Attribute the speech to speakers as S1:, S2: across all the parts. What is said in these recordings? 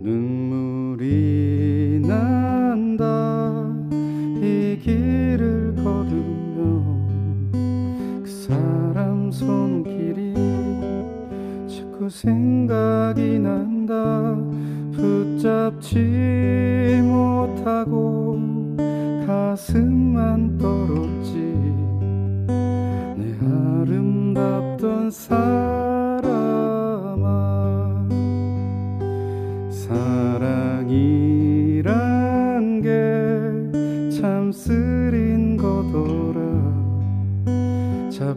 S1: 눈물이 난다. 이 길을 걸으면 그 사람 손길이 자꾸 생각이 난다. 붙잡지 못하고 가슴만 떨었지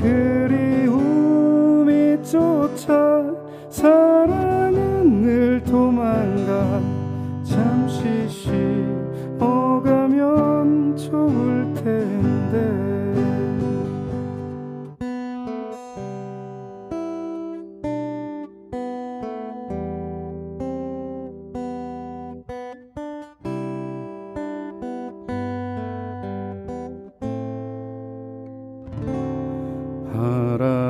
S1: 그리움이 쫓아 사랑은 늘 도망가 잠시 쉬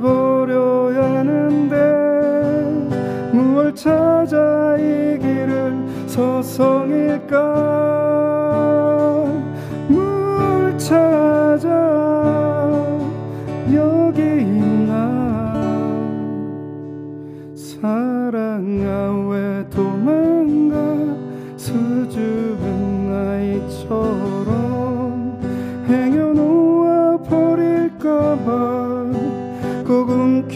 S1: 다 버려야 하는데 무얼 찾아 이 길을 서성일까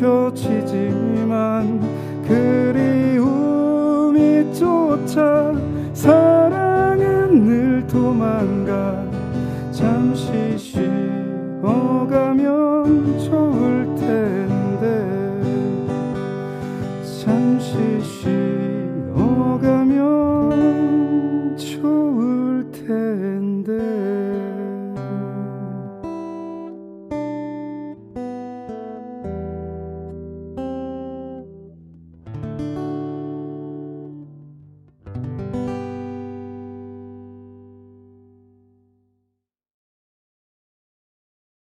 S1: 펼쳐지지만 그리움이 쫓아 사랑은 늘 도망가. 잠시 쉬어가면